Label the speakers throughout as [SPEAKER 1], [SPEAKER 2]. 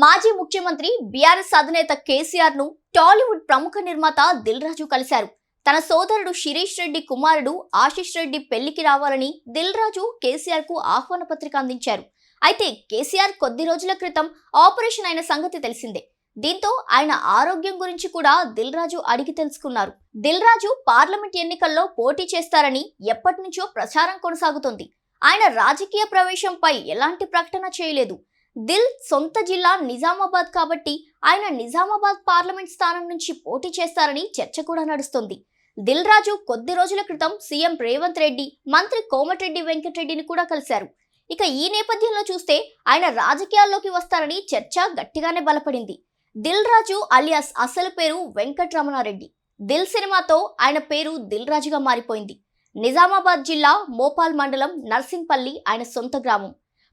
[SPEAKER 1] మాజీ ముఖ్యమంత్రి బీఆర్ఎస్ అధినేత కేసీఆర్ను టాలీవుడ్ ప్రముఖ నిర్మాత దిల్ రాజు కలిశారు. తన సోదరుడు శిరీష్ రెడ్డి కుమారుడు ఆశిష్ రెడ్డి పెళ్ళికి రావాలని దిల్ రాజు కేసీఆర్కు ఆహ్వాన పత్రిక అందించారు. అయితే కేసీఆర్ కొద్ది రోజుల క్రితం ఆపరేషన్ అయిన సంగతి తెలిసిందే. దీంతో ఆయన ఆరోగ్యం గురించి కూడా దిల్ రాజు అడిగి తెలుసుకున్నారు. దిల్ రాజు పార్లమెంట్ ఎన్నికల్లో పోటీ చేస్తారని ఎప్పటి నుంచో ప్రచారం కొనసాగుతోంది. ఆయన రాజకీయ ప్రవేశంపై ఎలాంటి ప్రకటన చేయలేదు. దిల్ సొంత జిల్లా నిజామాబాద్ కాబట్టి ఆయన నిజామాబాద్ పార్లమెంట్ స్థానం నుంచి పోటీ చేస్తారని చర్చ కూడా నడుస్తుంది. దిల్ రాజు కొద్ది రోజుల క్రితం సీఎం రేవంత్ రెడ్డి మంత్రి కోమటిరెడ్డి వెంకటరెడ్డిని కూడా కలిశారు. ఇక ఈ నేపథ్యంలో చూస్తే ఆయన రాజకీయాల్లోకి వస్తారని చర్చ గట్టిగానే బలపడింది. దిల్ రాజు అలియాస్ అసలు పేరు వెంకటరమణారెడ్డి. దిల్ సినిమాతో ఆయన పేరు దిల్ రాజుగా మారిపోయింది. నిజామాబాద్ జిల్లా మోపాల్ మండలం నర్సింగ్పల్లి ఆయన సొంత గ్రామం.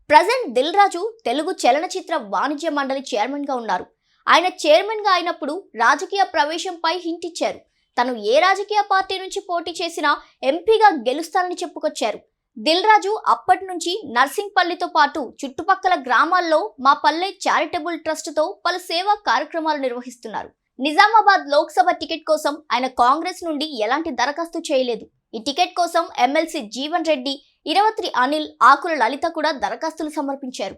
[SPEAKER 1] ప్రజెంట్ దిల్ రాజు తెలుగు చలనచిత్ర వాణిజ్య మండలి చైర్మన్గా ఉన్నారు. ఆయన చైర్మన్గా అయినప్పుడు రాజకీయ ప్రవేశంపై హింట్ ఇచ్చారు. తను ఏ రాజకీయ పార్టీ నుంచి పోటీ చేసినా ఎంపీగా గెలుస్తానని చెప్పుకొచ్చారు. దిల్ రాజు అప్పటి నుంచి నర్సింగ్పల్లితో పాటు చుట్టుపక్కల గ్రామాల్లో మా పల్లె చారిటబుల్ ట్రస్ట్తో పలు సేవా కార్యక్రమాలు నిర్వహిస్తున్నారు. నిజామాబాద్ లోక్సభ టికెట్ కోసం ఆయన కాంగ్రెస్ నుండి ఎలాంటి దరఖాస్తు చేయలేదు. ఈ టికెట్ కోసం ఎమ్మెల్సీ జీవన్ రెడ్డి ఇరవత్రి అనిల్ ఆకుల లలిత కూడా దరఖాస్తులు సమర్పించారు.